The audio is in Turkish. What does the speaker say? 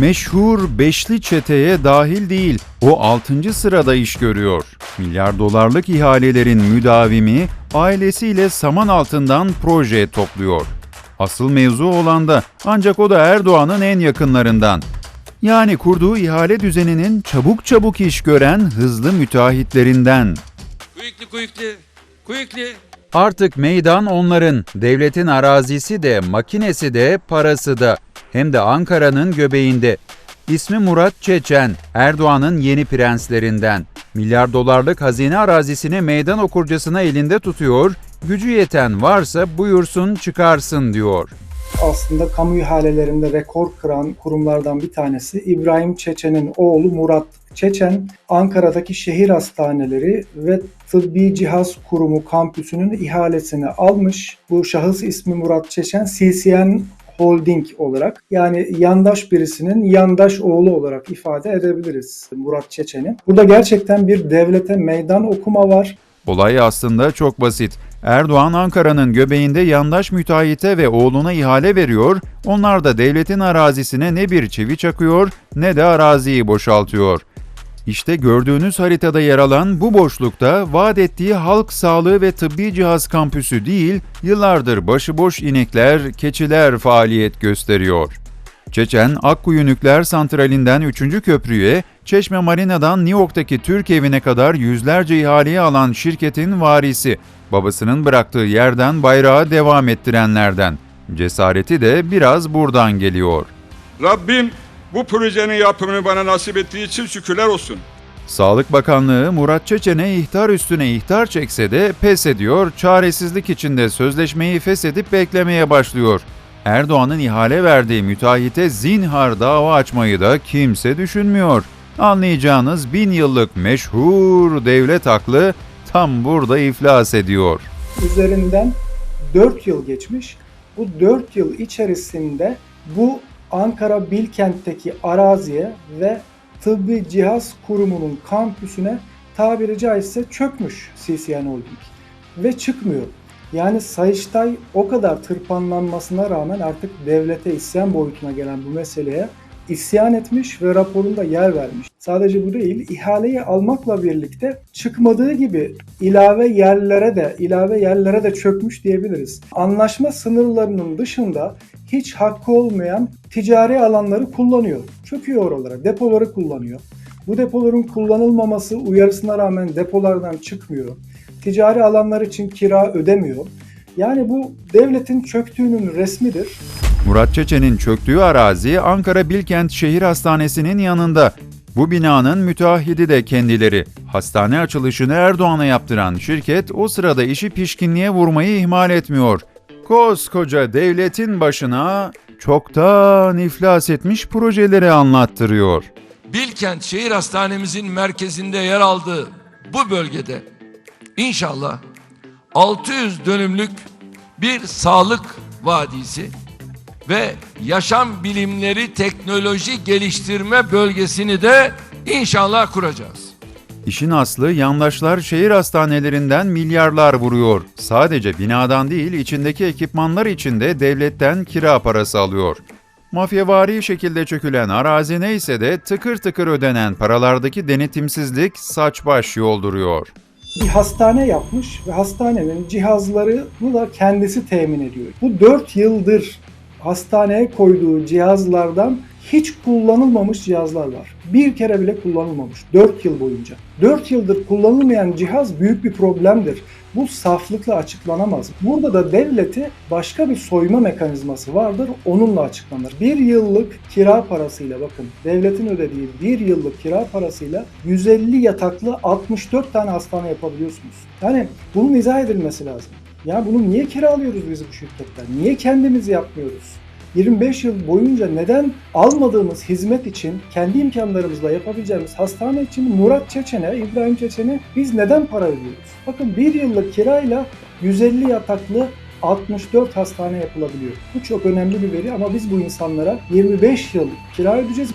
meşhur beşli çeteye dahil değil. O 6. sırada iş görüyor. Milyar dolarlık ihalelerin müdavimi ailesiyle saman altından proje topluyor. Asıl mevzu olan da ancak o da Erdoğan'ın en yakınlarından. Yani kurduğu ihale düzeninin çabuk çabuk iş gören hızlı müteahhitlerinden. Quickly, quickly, quickly. Artık meydan onların. Devletin arazisi de, makinesi de, parası da. Hem de Ankara'nın göbeğinde. İsmi Murat Çeçen, Erdoğan'ın yeni prenslerinden. Milyar dolarlık hazine arazisini meydan okurcasına elinde tutuyor, gücü yeten varsa buyursun çıkarsın diyor. aslında kamu ihalelerinde rekor kıran kurumlardan bir tanesi İbrahim Çeçen'in oğlu Murat Çeçen, Ankara'daki şehir hastaneleri ve tıbbi cihaz kurumu kampüsünün ihalesini almış. Bu şahıs ismi Murat Çeçen, CCN Holding olarak yani yandaş birisinin yandaş oğlu olarak ifade edebiliriz Murat Çeçen'i. Burada gerçekten bir devlete meydan okuma var. Olay aslında çok basit. Erdoğan Ankara'nın göbeğinde yandaş müteahhite ve oğluna ihale veriyor, onlar da devletin arazisine ne bir çivi çakıyor ne de araziyi boşaltıyor. İşte gördüğünüz haritada yer alan bu boşlukta vaat ettiği halk sağlığı ve tıbbi cihaz kampüsü değil, yıllardır başıboş inekler, keçiler faaliyet gösteriyor. Çeçen, Akkuyu Nükleer Santrali'nden 3. köprüye, Çeşme Marina'dan New York'taki Türk evine kadar yüzlerce ihaleyi alan şirketin varisi, babasının bıraktığı yerden bayrağı devam ettirenlerden. Cesareti de biraz buradan geliyor. Rabbim bu projenin yapımını bana nasip ettiği için şükürler olsun. Sağlık Bakanlığı Murat Çeçen'e ihtar üstüne ihtar çekse de pes ediyor, çaresizlik içinde sözleşmeyi feshedip beklemeye başlıyor. Erdoğan'ın ihale verdiği müteahhite zinhar dava açmayı da kimse düşünmüyor. Anlayacağınız bin yıllık meşhur devlet aklı tam burada iflas ediyor. üzerinden 4 yıl geçmiş. Bu 4 yıl içerisinde bu Ankara Bilkent'teki araziye ve Tıbbi Cihaz Kurumu'nun kampüsüne tabiri caizse çökmüş CCN Holding ve çıkmıyor. Yani Sayıştay o kadar tırpanlanmasına rağmen artık devlete isyan boyutuna gelen bu meseleye isyan etmiş ve raporunda yer vermiş. Sadece bu değil, ihaleyi almakla birlikte çıkmadığı gibi ilave yerlere de ilave yerlere de çökmüş diyebiliriz. Anlaşma sınırlarının dışında hiç hakkı olmayan ticari alanları kullanıyor. Çöküyor oralara, depoları kullanıyor. Bu depoların kullanılmaması uyarısına rağmen depolardan çıkmıyor. Ticari alanlar için kira ödemiyor. Yani bu devletin çöktüğünün resmidir. Murat Çeçen'in çöktüğü arazi Ankara Bilkent Şehir Hastanesi'nin yanında. Bu binanın müteahhidi de kendileri. Hastane açılışını Erdoğan'a yaptıran şirket o sırada işi pişkinliğe vurmayı ihmal etmiyor. Koskoca devletin başına çoktan iflas etmiş projeleri anlattırıyor. Bilkent Şehir Hastanemizin merkezinde yer aldığı bu bölgede inşallah 600 dönümlük bir sağlık vadisi ve yaşam bilimleri teknoloji geliştirme bölgesini de inşallah kuracağız. İşin aslı yandaşlar şehir hastanelerinden milyarlar vuruyor. Sadece binadan değil içindeki ekipmanlar için de devletten kira parası alıyor. Mafyavari şekilde çökülen arazi neyse de tıkır tıkır ödenen paralardaki denetimsizlik saç baş yolduruyor. bir hastane yapmış ve hastanenin cihazlarını da kendisi temin ediyor. Bu 4 yıldır hastaneye koyduğu cihazlardan hiç kullanılmamış cihazlar var. Bir kere bile kullanılmamış 4 yıl boyunca. 4 yıldır kullanılmayan cihaz büyük bir problemdir. Bu saflıkla açıklanamaz. Burada da devleti başka bir soyma mekanizması vardır. Onunla açıklanır. Bir yıllık kira parasıyla bakın devletin ödediği bir yıllık kira parasıyla 150 yataklı 64 tane hastane yapabiliyorsunuz. Yani bunun izah edilmesi lazım. Ya bunu niye kiralıyoruz biz bu şirketler? Niye kendimiz yapmıyoruz? 25 yıl boyunca neden almadığımız hizmet için kendi imkanlarımızla yapabileceğimiz hastane için Murat Çeçen'e, İbrahim Çeçen'e biz neden para ödüyoruz? Bakın bir yıllık kirayla 150 yataklı 64 hastane yapılabiliyor. Bu çok önemli bir veri ama biz bu insanlara 25 yıl kira ödeyeceğiz.